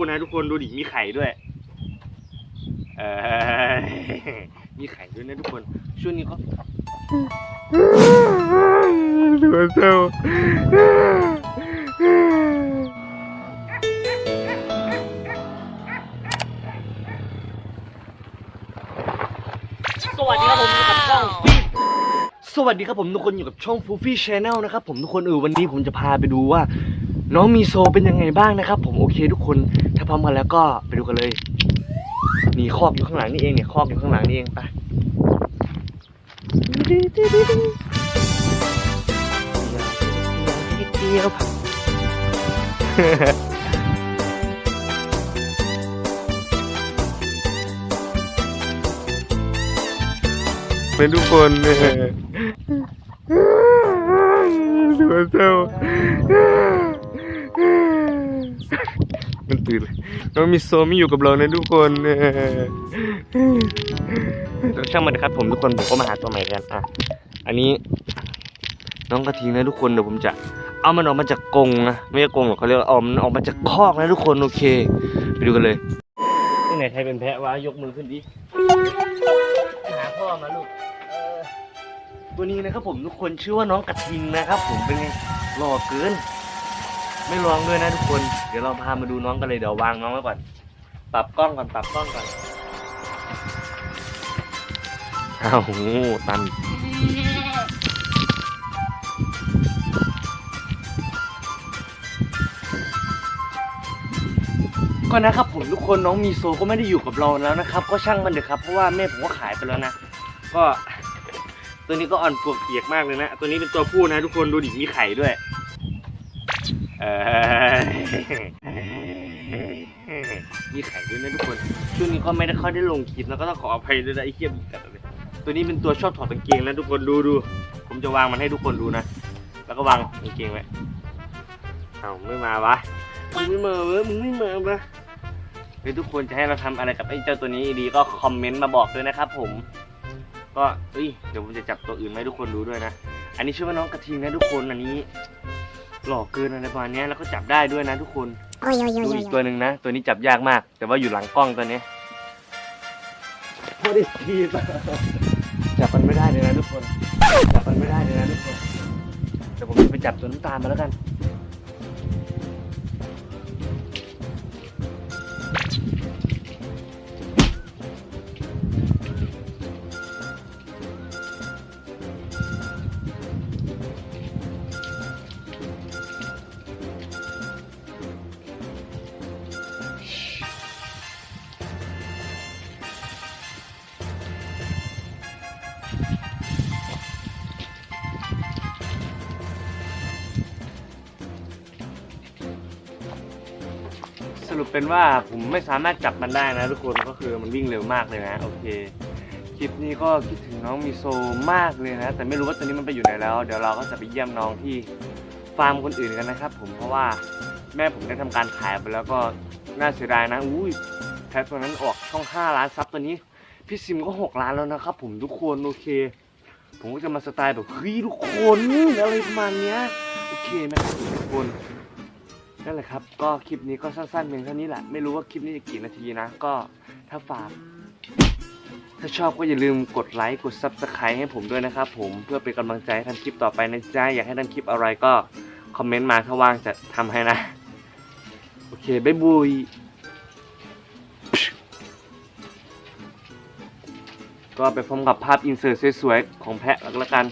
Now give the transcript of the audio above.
พูดนะทุกคนดูดิมีไข่ด้วยเออมีไข่ด้วยนะทุกคนช่วงนี้ก็ตัวเศร้าสวัสดีครับผมอยู่กับช่องสวัสดีครับผมทุกคนอยู่กับช่องฟูฟี่ชาแนลนะครับผมทุกคนเออวันนี้ผมจะพาไปดูว่า น้องมีโซเป็นยังไงบ้างนะครับ ผมโอเคทุกคน ถ้าพร้อมกันแล้วก็ไปดูกันเลยนี่คอกอยู่ข้างหลังนี่เองเนี่ยคอกอยู่ข้างหลังนี่เองไปเดียวเป็นทุกคนเนี่ยตัวเศร้า มันตื่นเลยน้องมีโซไม่อยู่กับเรานะทุกคนเออช่างมันนะครับ ผมทุกคนผมก็มาหาตัวใหม่กันอะอันนี้ น้องกระทิงนะทุกคนเดี๋ยวผมจะ เอามันออกมาจากกรงนะไม่ใช่กรงหรอกเขาเรียกว่าเอามันออกมาจากคอกนะทุกคนโอเค ไปดูกันเลยนี่ไหนใครเป็นแพะวะยกมือขึ้นดิหาพ่อมาลูกเออตัวนี้นะครับผมทุกคนชื่อว่าน้องกระทิงนะครับ ผมเป็นไงหล่อเกิน ไม่ร้องด้วยนะทุกคน เดี๋ยวเราพามาดูน้องกันเลยเดี๋ยววางน้องไว้ก่อน ปรับกล้องก่อนปรับกล้องก่อนอ้าวตัน ก็นะครับผมทุกคนน้องมีโซก็ไม่ได้อยู่กับเราแล้วนะครับ ก็ช่างมันเถอะครับเพราะว่าแม่ผมก็ขายไปแล้วนะ ก็ ตัวนี้ก็อ่อนปวกเปียกมากเลยนะ ตัวนี้เป็นตัวผู้นะทุกคนดูดิมีไข่ด้วย มีไข่ด้วยนะทุกคน ช่วงนี้ก็ไม่ได้ค่อยได้ลงคลิปแล้วก็ต้องขออภัยด้วยนะไอ้เหี้ยบีกัดเลยตัวนี้เป็นตัวชอบถอดกางเกงนะทุกคนดูดู ผมจะวางมันให้ทุกคนดูนะ แล้วก็วางกางเกงไว้ เอาไม่มาวะ มึงไม่มาเว้ยมึงไม่มาปะเฮ้ยทุกคนจะให้เราทำอะไรกับไอ้เจ้าตัวนี้ดีก็คอมเมนต์มาบอกด้วยนะครับผม ก็เฮ้ยเดี๋ยวผมจะจับตัวอื่นมาให้ทุกคนดูด้วยนะ อันนี้ชื่อว่าน้องกระทิงนะทุกคนอันนี้ หล่อเกินอะไรประมาณเนี้ยแล้วก็จับได้ด้วยนะทุกคนโอ้ยโอ้ยโอ้ยดูโอ้อียกตัวหนึ่งนะ ตัวนี้จับยากมาก แต่ว่าอยู่หลังกล้องตัวนี้โคตรทีจับมันไม่ได้เลยนะทุกคน จับมันไม่ได้เลยนะทุกคนเดี๋ยวผมจะไปจับตัวน้ำตาลมาแล้วกัน เป็นว่าผมไม่สามารถจับมันได้นะทุกคนก็คือมันวิ่งเร็วมากเลยนะ โอเคคลิปนี้ก็คิดถึงน้องมีโซมากเลยนะ แต่ไม่รู้ว่าตอนนี้มันไปอยู่ไหนแล้ว เดี๋ยวเราก็จะไปเยี่ยมน้องที่ฟาร์มคนอื่นกันนะครับ ผมเพราะว่าแม่ผมได้ทำการขายไปแล้วก็น่าเสียดายนะอุ้ยแพทตัวนั้นออกช่อง 5 ล้านซับตัวนี้ พี่ซิมก็ 6 ล้านแล้วนะครับ ผมทุกคนโอเค ผมก็จะมาสไตล์แบบเฮ้ยทุกคนอะไรประมาณเนี้ยโอเคไหมทุกคน นั่นแหละครับ ก็คลิปนี้ก็สั้นๆเพียงเท่านี้แหละ ไม่รู้ว่าคลิปนี้จะกี่นาทีนะ ก็ถ้าฝาก ถ้าชอบก็อย่าลืมกดไลค์ กด Subscribe ให้ผมด้วยนะครับผม เพื่อเป็นกำลังใจให้ทำคลิปต่อไปนะจ๊ะ อยากให้ทำคลิปอะไรก็คอมเมนต์มาถ้าว่างจะทำให้นะ โอเค บ๊ายบายก็ไปพร้อมกับภาพอินเสิร์ตสวยๆของแพะแล้วกัน